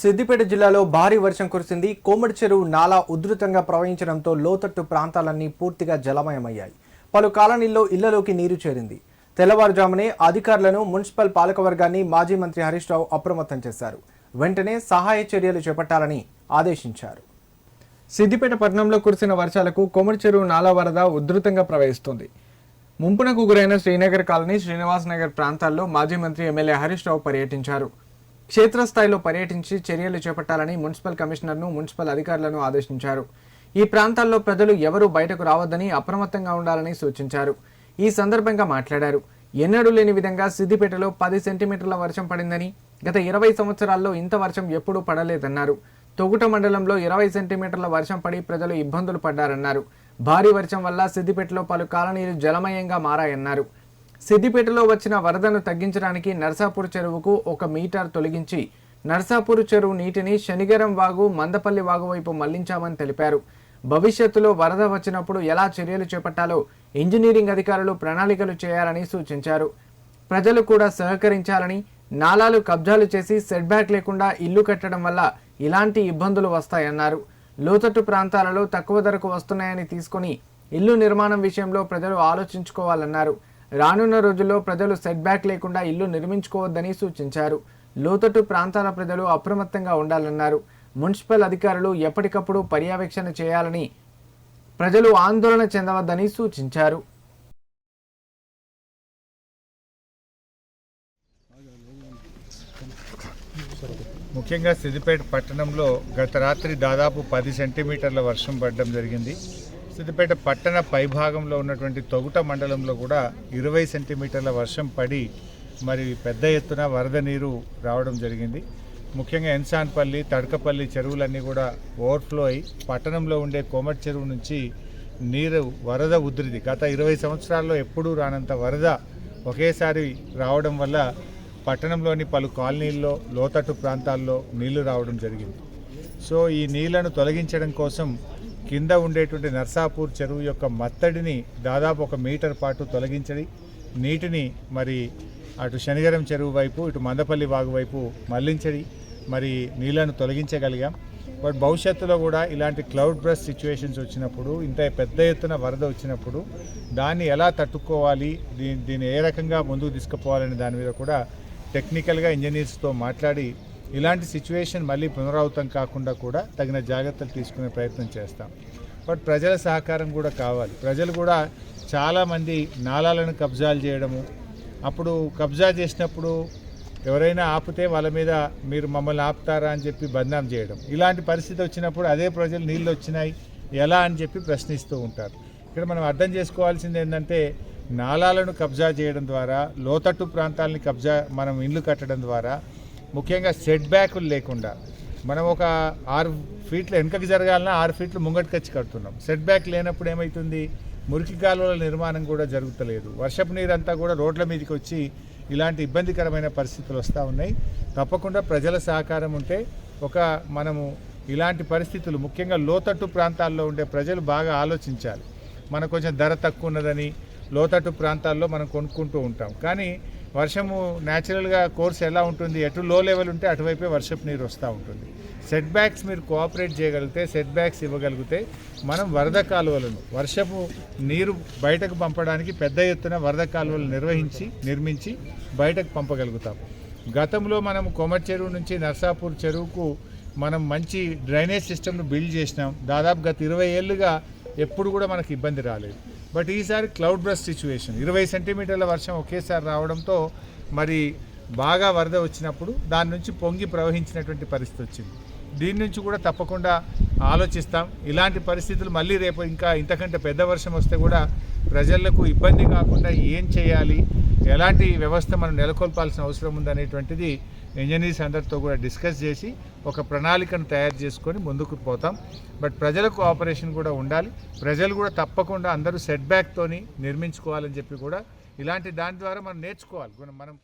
సిద్దిపేట జిల్లాలో భారీ వర్షం కురిసింది. కోమటి చెరువు నాలా ఉధృతంగా ప్రవహించడంతో లోతట్టు ప్రాంతాలన్నీ పూర్తిగా జలమయమయ్యాయి. పలు కాలనీల్లో ఇళ్ళలోకి నీరు చేరింది. తెల్లవారుజామునే అధికారులను మున్సిపల్ పాలకవర్గాన్ని మాజీ మంత్రి హరీష్ రావు అప్రమత్తం చేశారు. వెంటనే సహాయ చర్యలు చేపట్టాలని ఆదేశించారు. సిద్దిపేట పట్టణంలో కురిసిన వర్షాలకు కోమటి చెరువు నాలా వరద ఉధృతంగా ప్రవహిస్తుంది. ముంపునకు గురైన శ్రీనగర్ కాలనీ శ్రీనివాస్ నగర్ ప్రాంతాల్లో మాజీ మంత్రి ఎమ్మెల్యే హరీష్ రావు పర్యటించారు. క్షేత్రస్థాయిలో పర్యటించి చర్యలు చేపట్టాలని మున్సిపల్ కమిషనర్ను మున్సిపల్ అధికారులను ఆదేశించారు. ఈ ప్రాంతాల్లో ప్రజలు ఎవరూ బయటకు రావద్దని అప్రమత్తంగా ఉండాలని సూచించారు. ఈ సందర్భంగా మాట్లాడారు. ఎన్నడూ లేని విధంగా సిద్దిపేటలో పది సెంటీమీటర్ల వర్షం పడిందని గత ఇరవై సంవత్సరాల్లో ఇంత వర్షం ఎప్పుడూ పడలేదన్నారు. తొగుట మండలంలో ఇరవై సెంటీమీటర్ల వర్షం పడి ప్రజలు ఇబ్బందులు పడ్డారన్నారు. భారీ వర్షం వల్ల సిద్దిపేటలో పలు కాలనీలు జలమయంగా మారాయన్నారు. సిద్దిపేటలో వచ్చిన వరదను తగ్గించడానికి నర్సాపూర్ చెరువుకు ఒక మీటర్ తొలగించి నర్సాపూర్ చెరువు నీటిని శనిగరం వాగు మందపల్లి వాగు వైపు మళ్ళించామని తెలిపారు. భవిష్యత్తులో వరద వచ్చినప్పుడు ఎలా చర్యలు చేపట్టాలో ఇంజనీరింగ్ అధికారులు ప్రణాళికలు చేయాలని సూచించారు. ప్రజలు కూడా సహకరించాలని నాలాలు కబ్జాలు చేసి సెట్బ్యాక్ లేకుండా ఇల్లు కట్టడం వల్ల ఇలాంటి ఇబ్బందులు వస్తాయన్నారు. లోతట్టు ప్రాంతాలలో తక్కువ ధరకు వస్తున్నాయని తీసుకొని ఇల్లు నిర్మాణం విషయంలో ప్రజలు ఆలోచించుకోవాలన్నారు. రానున్న రోజుల్లో ప్రజలు సెట్ బ్యాక్ లేకుండా ఇల్లు నిర్మించుకోవద్దని సూచించారు. లోతట్టు ప్రాంతాల ప్రజలు అప్రమత్తంగా ఉండాలన్నారు. మున్సిపల్ అధికారులు ఎప్పటికప్పుడు పర్యవేక్షణ చేయాలని ప్రజలు ఆందోళన చెందవద్దని సూచించారు. ముఖ్యంగా సిద్దిపేట పట్టణంలో గత రాత్రి దాదాపు పది సెంటీమీటర్ల వర్షం పడడం జరిగింది. సిద్దిపేట పట్టణ పైభాగంలో ఉన్నటువంటి తొగుట మండలంలో కూడా ఇరవై సెంటీమీటర్ల వర్షం పడి మరి పెద్ద ఎత్తున వరద నీరు రావడం జరిగింది. ముఖ్యంగా ఎన్సాన్పల్లి తడకపల్లి చెరువులన్నీ కూడా ఓవర్ఫ్లో అయి పట్టణంలో ఉండే కోమటి చెరువు నుంచి నీరు వరద ఉధృతి గత ఇరవై సంవత్సరాల్లో ఎప్పుడూ రానంత వరద ఒకేసారి రావడం వల్ల పట్టణంలోని పలు కాలనీల్లో లోతట్టు ప్రాంతాల్లో నీళ్ళు రావడం జరిగింది. సో ఈ నీళ్ళను తొలగించడం కోసం కింద ఉండేటువంటి నర్సాపూర్ చెరువు యొక్క మత్తడిని దాదాపు ఒక మీటర్ పాటు తొలగించడి నీటిని మరి అటు శనిగరం చెరువు వైపు ఇటు మందపల్లి వాగు వైపు మళ్ళించడి మరి నీళ్ళను తొలగించగలిగాం. బట్ భవిష్యత్తులో కూడా ఇలాంటి క్లౌడ్ బ్రష్ సిచ్యువేషన్స్ వచ్చినప్పుడు ఇంత పెద్ద ఎత్తున వరద వచ్చినప్పుడు దాన్ని ఎలా తట్టుకోవాలి దీని దీన్ని ఏ రకంగా ముందుకు తీసుకుపోవాలనే దాని మీద కూడా టెక్నికల్గా ఇంజనీర్స్తో మాట్లాడి ఇలాంటి సిచ్యువేషన్ మళ్ళీ పునరావృతం కాకుండా కూడా తగిన జాగ్రత్తలు తీసుకునే ప్రయత్నం చేస్తాం. బట్ ప్రజల సహకారం కూడా కావాలి. ప్రజలు కూడా చాలామంది నాళాలను కబ్జాలు చేయడము అప్పుడు కబ్జా చేసినప్పుడు ఎవరైనా ఆపితే వాళ్ళ మీద మీరు మమ్మల్ని ఆపుతారా అని చెప్పి బదనాం చేయడం. ఇలాంటి పరిస్థితి వచ్చినప్పుడు అదే ప్రజలు నీళ్ళు వచ్చినాయి ఎలా అని చెప్పి ప్రశ్నిస్తూ ఉంటారు. ఇక్కడ మనం అర్థం చేసుకోవాల్సింది ఏంటంటే నాళాలను కబ్జా చేయడం ద్వారా లోతట్టు ప్రాంతాలని కబ్జా మనం ఇల్లు కట్టడం ద్వారా ముఖ్యంగా సెట్ బ్యాకులు లేకుండా మనం ఒక ఆరు ఫీట్లు వెనకకి జరగాలన్నా ఆరు ఫీట్లు ముంగటికి వచ్చి కడుతున్నాం. సెట్ బ్యాక్ లేనప్పుడు ఏమవుతుంది మురికి కాలువల నిర్మాణం కూడా జరుగుతలేదు. వర్షపు నీరంతా కూడా రోడ్ల మీదకి వచ్చి ఇలాంటి ఇబ్బందికరమైన పరిస్థితులు వస్తూ ఉన్నాయి. తప్పకుండా ప్రజల సహకారం ఉంటే ఒక మనము ఇలాంటి పరిస్థితులు ముఖ్యంగా లోతట్టు ప్రాంతాల్లో ఉండే ప్రజలు బాగా ఆలోచించాలి. మనకు కొంచెం ధర తక్కువ ఉన్నదని లోతట్టు ప్రాంతాల్లో మనం కొనుక్కుంటూ ఉంటాం. కానీ వర్షము న్యాచురల్గా కోర్స్ ఎలా ఉంటుంది ఎటు లో లెవెల్ ఉంటే అటువైపే వర్షపు నీరు వస్తూ ఉంటుంది. సెట్ బ్యాక్స్ మీరు కోఆపరేట్ చేయగలిగితే సెట్ బ్యాక్స్ ఇవ్వగలిగితే మనం వరద కాలువలను వర్షపు నీరు బయటకు పంపడానికి పెద్ద ఎత్తున వరద కాలువలు నిర్వహించి నిర్మించి బయటకు పంపగలుగుతాం. గతంలో మనం కొమర్ చెరువు నుంచి నర్సాపూర్ చెరువుకు మనం మంచి డ్రైనేజ్ సిస్టమ్ను బిల్డ్ చేసినాం. దాదాపు గత ఇరవై ఏళ్ళుగా ఎప్పుడు కూడా మనకు ఇబ్బంది రాలేదు. బట్ ఈసారి క్లౌడ్ బ్రష్ సిచ్యువేషన్. ఇరవై సెంటీమీటర్ల వర్షం ఒకేసారి రావడంతో మరి బాగా వరద వచ్చినప్పుడు దాని నుంచి పొంగి ప్రవహించినటువంటి పరిస్థితి వచ్చింది. దీని నుంచి కూడా తప్పకుండా ఆలోచిస్తాం. ఇలాంటి పరిస్థితులు మళ్ళీ రేపు ఇంకా ఇంతకంటే పెద్ద వర్షం వస్తే కూడా ప్రజలకు ఇబ్బంది కాకుండా ఏం చేయాలి? ఎలాంటి వ్యవస్థ మనం నెలకొల్పాల్సిన అవసరం ఉందనేటువంటిది ఇంజనీర్స్ అందరితో కూడా డిస్కస్ చేసి ఒక ప్రణాళికను తయారు చేసుకొని ముందుకు పోతాం. బట్ ప్రజలకు ఆపరేషన్ కూడా ఉండాలి. ప్రజలు కూడా తప్పకుండా అందరూ సెట్ బ్యాక్తోని నిర్మించుకోవాలని చెప్పి కూడా ఇలాంటి దాని ద్వారా మనం నేర్చుకోవాలి. మనం